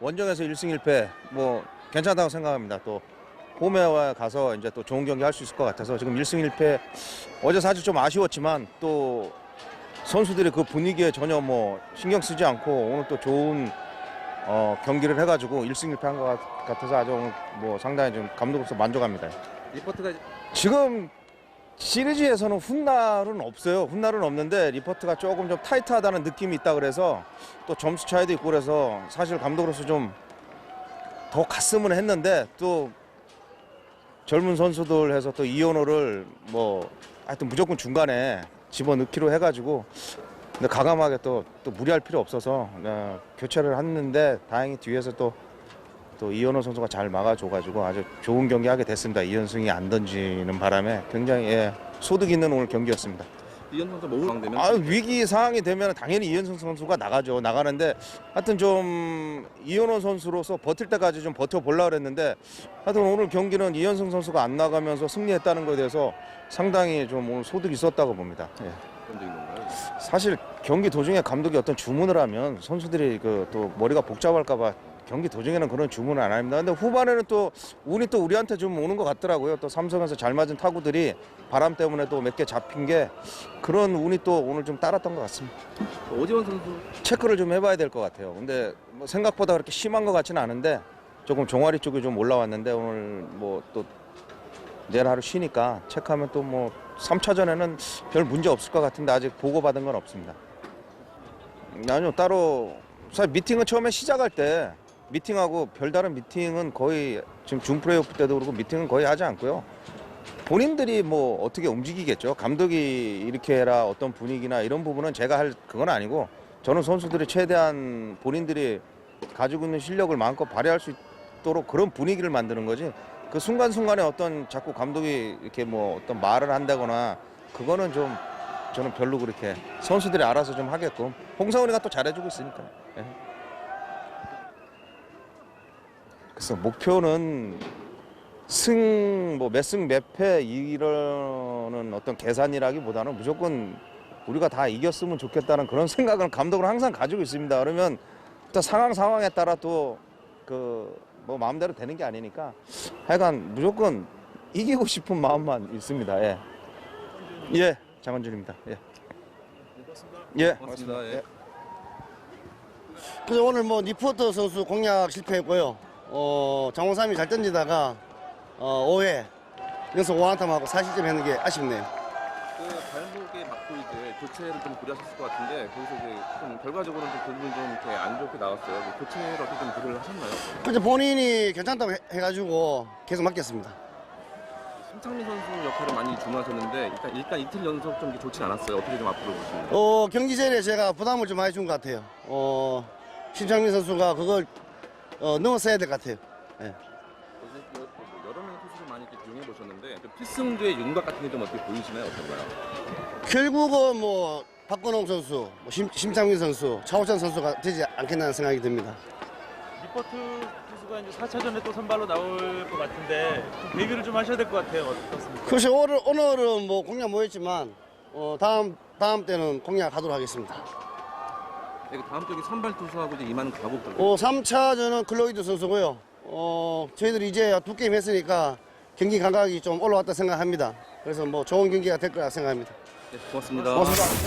원정에서 1승 1패 뭐 괜찮다고 생각합니다. 또 홈에 가서 이제 또 좋은 경기 할 수 있을 것 같아서 지금 1승 1패 어제 사실 좀 아쉬웠지만 또 선수들이 그 분위기에 전혀 뭐 신경 쓰지 않고 오늘 또 좋은 어, 경기를 해가지고 1승 1패 한 것 같아서 아주 오늘 뭐 상당히 좀 감독으로서 만족합니다. 리포트가 지금 시리즈에서는 훗날은 없어요. 훗날은 없는데 리포트가 조금 좀 타이트하다는 느낌이 있다 그래서 또 점수 차이도 있고 그래서 사실 감독으로서 좀 더 갔으면 했는데 또 젊은 선수들 해서 또 이현호를 뭐 하여튼 무조건 중간에 집어넣기로 해가지고 근데 가감하게 또, 또 무리할 필요 없어서 어, 교체를 했는데 다행히 뒤에서 또 또 이현호 선수가 잘 막아줘가지고 아주 좋은 경기 하게 됐습니다. 이현승이 안 던지는 바람에 굉장히 예, 소득 있는 오늘 경기였습니다. 이현 선수 몸을 강되면 아 위기 상황이 되면 당연히 이현승 선수가 나가죠. 나가는데 하여튼 좀 이현호 선수로서 버틸 때까지 좀 버텨보려고 그랬는데 하여튼 오늘 경기는 이현승 선수가 안 나가면서 승리했다는 것에 대해서 상당히 좀 오늘 소득이 있었다고 봅니다. 예. 사실 경기 도중에 감독이 어떤 주문을 하면 선수들이 그 또 머리가 복잡할까봐 경기 도중에는 그런 주문을 안 합니다. 근데 후반에는 또 운이 또 우리한테 좀 오는 것 같더라고요. 또 삼성에서 잘 맞은 타구들이 바람 때문에 또 몇 개 잡힌 게 그런 운이 또 오늘 좀 따랐던 것 같습니다. 오지원 선수 체크를 좀 해봐야 될 것 같아요. 근데 뭐 생각보다 그렇게 심한 것 같지는 않은데 조금 종아리 쪽이 좀 올라왔는데 오늘 뭐 또 내일 하루 쉬니까 체크하면 또 뭐 3차전에는 별 문제 없을 것 같은데 아직 보고받은 건 없습니다. 아니요 따로 사실 미팅은 처음에 시작할 때 미팅하고 별다른 미팅은 거의 지금 준 플레이오프 때도 그렇고 미팅은 거의 하지 않고요. 본인들이 뭐 어떻게 움직이겠죠. 감독이 이렇게 해라 어떤 분위기나 이런 부분은 제가 할 그건 아니고 저는 선수들이 최대한 본인들이 가지고 있는 실력을 마음껏 발휘할 수 있도록 그런 분위기를 만드는 거지. 그 순간순간에 어떤 자꾸 감독이 이렇게 뭐 어떤 말을 한다거나 그거는 좀 저는 별로 그렇게 선수들이 알아서 좀 하게끔 홍상훈이가 또 잘해주고 있으니까. 예. 그래서 목표는 승, 뭐 몇 승 몇 패 이러는 어떤 계산이라기보다는 무조건 우리가 다 이겼으면 좋겠다는 그런 생각을 감독은 항상 가지고 있습니다. 그러면 또 상황 상황에 따라 또 그 뭐 마음대로 되는 게 아니니까 하여간 무조건 이기고 싶은 마음만 있습니다. 예. 예, 장원준입니다. 예. 예, 고맙습니다. 예. 그래서 오늘 뭐 니포터 선수 공략 실패했고요. 어, 장원삼이 잘 던지다가 어, 5회 연속 5안타하고 4실점 했는 게 아쉽네요. 그 발목에 맞고 이제 교체를 좀 고려하셨을 것 같은데 거기서 이제 좀 결과적으로 좀그 부분이 좀 이렇게 안 좋게 나왔어요. 뭐 교체를 어떻게 좀 고려를 하셨나요? 그래서 본인이 괜찮다고 해, 해가지고 계속 맡겼습니다. 심창민 선수 역할을 많이 주문하셨는데 일단 일단 이틀 연속 좀 이렇게 좋진 않았어요. 어떻게 좀 앞으로 보시나요? 어, 경기 전에 제가 부담을 좀 많이 준 것 같아요. 어, 심창민 선수가 그걸 어, 넘어서야 될 것 같아요. 여- 뭐 여러 명의 투수를 많이 이렇게 이용해 보셨는데 그 필승조의 윤곽 같은 게 좀 어떻게 보이시나요? 어떤가요? 결국은 뭐 박건홍 선수, 뭐 심, 심창민 선수, 차호찬 선수가 되지 않겠다는 생각이 듭니다. 리포트 투수가 이제 4차전에 또 선발로 나올 것 같은데 좀 데뷔를 좀 하셔야 될 것 같아요. 어떻습니까? 그렇지 오늘 오늘은 뭐 공략 못했지만 어, 다음 다음 때는 공략하도록 하겠습니다. 네, 다음 경기 선발 투수하고 이제 임하는 각오들. 어, 3차전은 클로이드 선수고요. 어, 저희들이 이제 두 게임 했으니까 경기 감각이 좀 올라왔다 생각합니다. 그래서 뭐 좋은 경기가 될 거라 생각합니다. 네, 고맙습니다. 고맙습니다.